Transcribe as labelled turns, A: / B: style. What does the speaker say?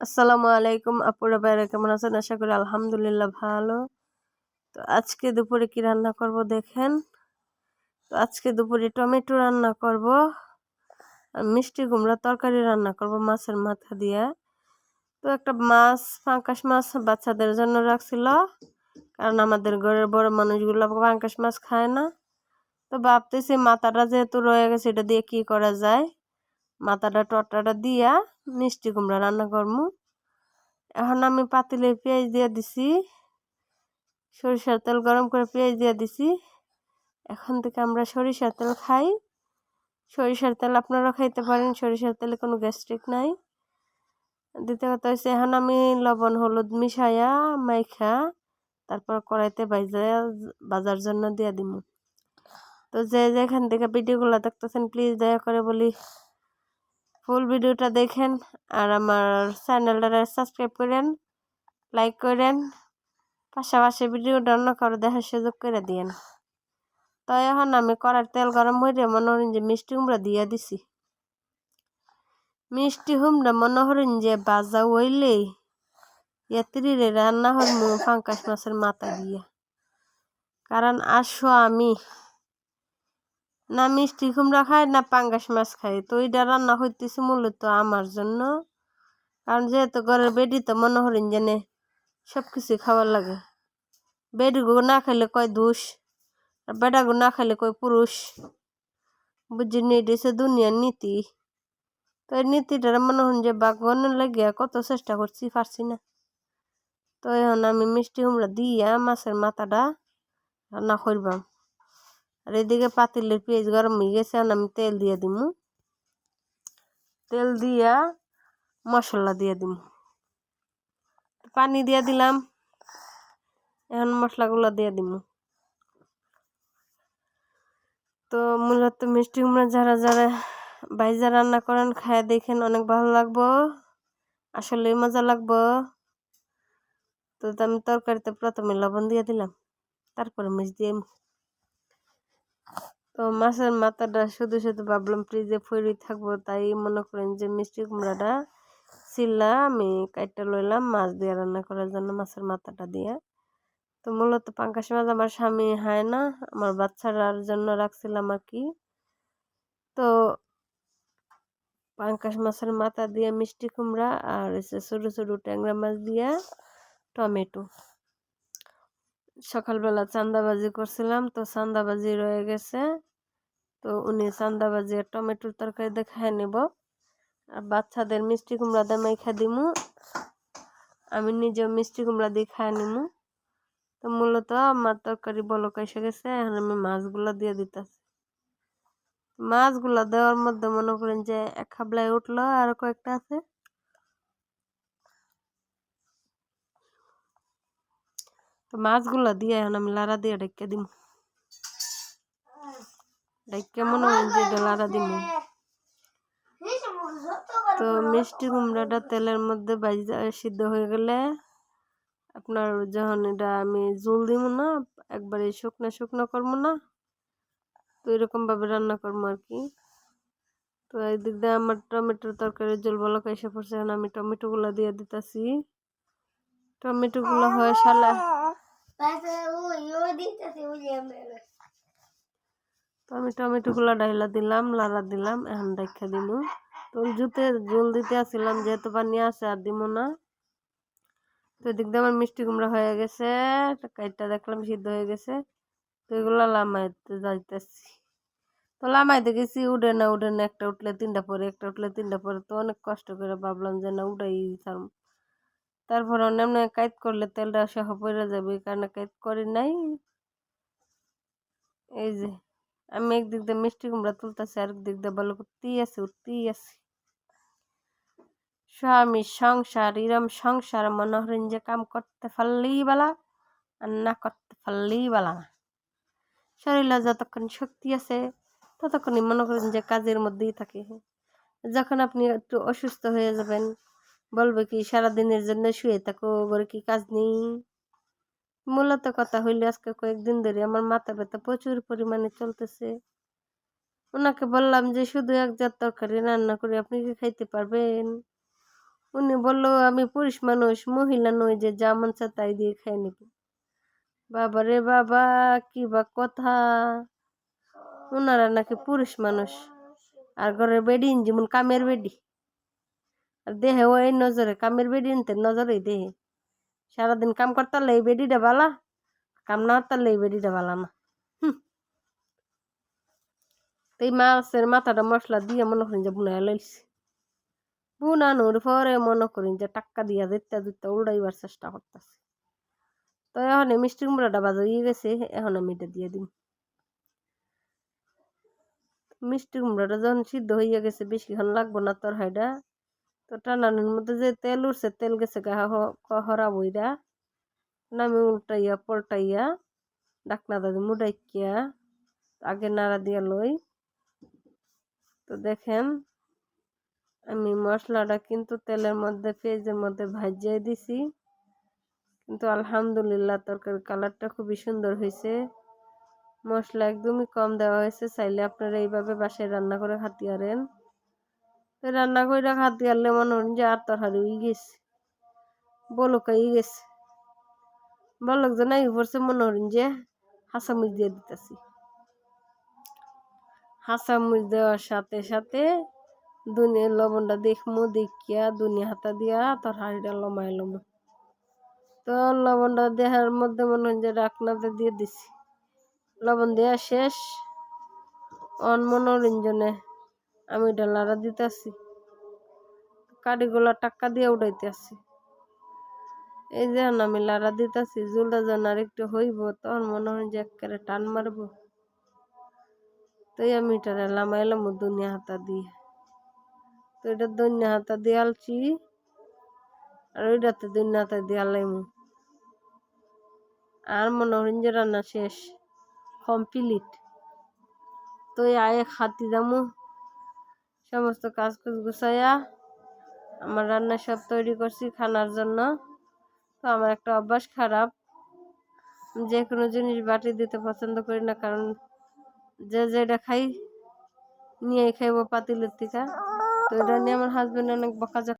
A: আসসালামু আলাইকুম আপুরা বাইরে কেমন আছেন? আশা করি আলহামদুলিল্লাহ ভালো। তো আজকে দুপুরে কি রান্না করব দেখেন? তো আজকে দুপুরে টমেটো রান্না করব, আর মিষ্টি কুমড়া তরকারি রান্না করব মাছের মাথা দিয়ে। তো একটা মাছ, পাঙ্কাশ মাছ বাচ্চাদের জন্য রাখছিল, কারণ আমাদের ঘরের বড় মানুষগুলো পাঙ্কাশ মাছ খায় না। তো ভাবতেছি মাথাটা যেহেতু রয়ে গেছে, এটা দিয়ে কি করা যায়? মাথাটা টটাটা দিয়া মিষ্টি কুমড়া রান্না করব এখন আমি পাতিলে পেঁয়াজ দিয়ে দিছি, সরিষার তেল গরম করে পেঁয়াজ দিয়ে দিছি। এখন থেকে আমরা সরিষার তেল খাই। সরিষার তেল আপনারা খাইতে পারেন, সরিষার তেলে কোনো গ্যাস্ট্রিক নাই। দ্বিতীয় কথা হচ্ছে, এখন আমি লবণ, হলুদ মিশাইয়া মাইখা তারপর কড়াইতে বাইজা বাজার জন্য দিয়ে দিব তো যে যেখান থেকে ভিডিওগুলো দেখতেছেন প্লিজ দয়া করে বলি ফুল ভিডিওটা দেখেন আর আমার চ্যানেলটা সাবস্ক্রাইব করেন, লাইক করেন, পাশাপাশি ভিডিওটা অন্য কারও দেখার সুযোগ করে দিয়েন। তো এখন আমি কড়ার তেল গরম হইলে মনে যে মিষ্টি কুমড়া দিয়ে দিছি। মিষ্টি কুমড়া মনে যে বাজা হইলেই ইয়াত্রীরে রান্না হল ফাঙ্কাশ মাছের মাথা দিয়ে। কারণ আসো আমি না মিষ্টি কুমড়া খাই না পাঙ্গাস মাছ খাই তো এটা রান্না হইতেছে মূলত আমার জন্য। কারণ যেহেতু ঘরের বেডি, তো মনে হরিন জানে সব কিছু খাওয়ার লাগে। বেডিগো না খাইলে কয় দোষ, আর বেডাগো না খাইলে কয় পুরুষ। বুঝি নিয়ে দুনিয়ার নীতি। তো এই নীতিটার মনে হন যে বাগবানের লাগিয়া কত চেষ্টা করছি, পারছি না। তো এখন আমি মিষ্টি কুমড়া দিয়া মাছের মাথাটা রান্না করবাম। আর এদিকে পাতিলের পেঁয়াজ গরম হয়ে গেছে আমি তেল দিয়ে দিমু। তেল দিয়া মশলা দিয়ে দিম। পানি দিয়ে দিলাম, এখন মশলাগুলো দিয়ে দিম। তো মূলত মিষ্টি কুমড়া যারা যারা বাইজা রান্না করেন, খায় দেখেন অনেক ভালো লাগবো। আসলে মজা লাগবো। তো আমি তরকারিতে প্রথমে লবণ দিয়ে দিলাম, তারপরে মিশ দিয়ে তো মাছের মাথাটা শুধু শুধু ভাবলাম ফ্রিজে ফরি থাকব, তাই মনে করেন যে মিষ্টি কুমড়াটা ছিলা, আমি কাইটটা লইলাম মাছ দিয়ে রান্না করার জন্য মাছের মাথাটা দিয়ে। তো মূলত পাঙ্কাশ মাছ আমার স্বামী হয় না, আমার বাচ্চারার জন্য রাখছিলাম আর কি। তো পাঙ্কাশ মাছের মাথা দিয়ে মিষ্টি কুমড়া আর এসে ছোটো ছোটো ট্যাংরা মাছ দিয়ে টমেটো। সকালবেলা চান্দাবাজি করছিলাম, তো চান্দাবাজি রয়ে গেছে। তো উনি চান্দাবাজি আর টমেটোর তরকারি দেখায় নেব। আর বাচ্চাদের মিষ্টি কুমড়া দিয়ে মাইখা দিমু। আমি নিজেও মিষ্টি কুমড়া দিয়ে খায় নিমু। তো মূলত আমার তরকারি বলক এসে গেছে, এখন আমি মাছগুলো দিয়ে দিতেছি। মাছগুলো দেওয়ার মধ্যে মনে করেন যে এক খাবলায় উঠল, আর কয়েকটা আছে। তো মাছগুলো দিয়ে এখন আমি লাড়া দিয়ে ডেকে দিম। ডেকে মনে হয় যে লাড়া দিম। তো মিষ্টি কুমড়াটা তেলের মধ্যে বাইজা সিদ্ধ হয়ে গেলে আপনার যখন এটা আমি জল দিব না, একবারে শুকনো শুকনো করব না, তো এরকমভাবে রান্না করব আর কি। তো এই দিক দিয়ে আমার টমেটোর তরকারির জল বলক এসে পড়ছে, এখন আমি টমেটোগুলো দিয়ে দিতেছি। টমেটোগুলো হয়ে সালা তো আমি টমেটোগুলো ডাইলা দিলাম লাড়া দিলাম এখন দেখা দিমু তো জুতে জল দিতে আসছিলাম যেহেতু পানি আছে আর দিব না তো এদিক দিয়ে আমার মিষ্টি কুমড়া হয়ে গেছে কাইটটা দেখলাম সিদ্ধ হয়ে গেছে তো এগুলো লামাইতে যাইতেছি তো লামাইতে গেছি উঠে না উঠে না একটা উঠলে তিনটা পরে একটা উঠলে তিনটা পরে তো অনেক কষ্ট করে ভাবলাম যে না উঠাই ছাড়ম তারপর এমনি কাইত করলে তেলটা সহ পড়ে যাবে, কারণ কাইত করি নাই। এই যে, আমি একদিক দিয়ে মিষ্টি কুমড়া তুলতেছি আর একদিক দিয়ে ভালো করতেই আছে, উঠতেই আছে। স্বামী সংসার, ইরম সংসার মনোহরণ যে কাম করতে পারলেই বলা, আর না করতে পারলেই বলা না। শরীরে যতক্ষণ শক্তি আছে, ততক্ষণই মনে করেন যে কাজের মধ্যেই থাকে। যখন আপনি একটু অসুস্থ হয়ে যাবেন বলবে কি, সারাদিনের জন্য শুয়ে থাকো ঘরে কি কাজ নেই? মূলত কথা হইলে আজকে কয়েকদিন ধরে আমার মাথা ব্যথা প্রচুর পরিমাণে চলতেছে। ওনাকে বললাম যে, শুধু এক জাত তরকারি রান্না করে আপনি কি খাইতে পারবেন? উনি বলল, আমি পুরুষ মানুষ, মহিলা নই যে, যা মন চায় তাই দিয়ে খাই নিব। বাবা রে বাবা, কি বা কথা? ওনারা নাকি পুরুষ মানুষ, আর ঘরের বেডি যেমন কামের বেডি। আর দেহে ওই নজরে কামের বেডি নিতে নজরেই দেহে। সারাদিন কাম করতে পারলে এই বেডিটা বালা, কাম না করতে পারলে এই বেডিটা বালা না। তো এই মাছের মাথাটা মশলা দিয়ে মনে করেন যে বুনায় লইছি। বুনানোর পরে মনে করেন যে টাক্কা দিয়া দিতে দিতে উল্টাইবার চেষ্টা করতেছে। তো এখন এই মিষ্টি কুমড়াটা বাজা হয়ে গেছে, এখন আমি এটা দিয়ে দিই মিষ্টি কুমড়াটা যখন সিদ্ধ হইয়া গেছে, বেশিক্ষণ লাগবো না তরহাইটা তো টানানোর মধ্যে যে তেল উঠছে তেল গেছে গা হরা বইরা নামি উল্টাইয়া পল্টাইয়া ডাকনা দাদি মুডাইকিয়া আগে নাড়া দিয়া লই তো দেখেন আমি মশলাটা কিন্তু তেলের মধ্যে পেঁয়াজের মধ্যে ভাজিয়ে দিছি কিন্তু আলহামদুলিল্লাহ তরকারির কালারটা খুবই সুন্দর হয়েছে মশলা একদমই কম দেওয়া হয়েছে চাইলে আপনারা এইভাবে বাসায় রান্না করে খাতে রান্না করে খাতে পারলে মনে হন যে আর তরকারি হয়ে গেছে। বলকাই গেছে। বলক যে নাই পড়ছে মনে হন যে হাসামুচ দিয়ে দিতেছি। হাসামুচ দেওয়ার সাথে সাথে দুনিয়া লবণটা দেখমু, দেখিয়া দুনিয়া হাতা দিয়া তরকারিটা লমাই লমু। তো লবণটা দেহার মধ্যে মনে হয় যে ডাকনাতে দিয়ে দিছি। লবণ দেওয়া শেষ। অন মনোরঞ্জনে আমি এটা লাড়া দিতেছি। কাঠিগুলা টাক্কা দিয়ে উঠাইতেছি এই যে আমি লাড়া দিতেছি জুলটা যেন আর একটু হইব, তখন মনে হয় যে একেবারে টান মারবো। তাই আমি এটা লামাইলাম দুনিয়া হাতা দিয়ে। তো এটা দুনিয়া হাতা দিয়ে আলছি, আর ওইটাতে দুনিয়া হাতা দিয়ে আলাইমু। আর মনে হয় যে রান্না শেষ, কমপ্লিট। তো আয়ে খাতি দামু। সমস্ত কাজ কুজ গুছাইয়া আমার রান্না সব তৈরি করছি খানার জন্য। তো আমার একটা অভ্যাস খারাপ। যে কোনো জিনিস বাটি দিতে পছন্দ করি না, কারণ যে যেটা খাই নিয়ে খাইব পাতিলের থেকে তো এটা নিয়ে আমার হাজব্যান্ড অনেক বকা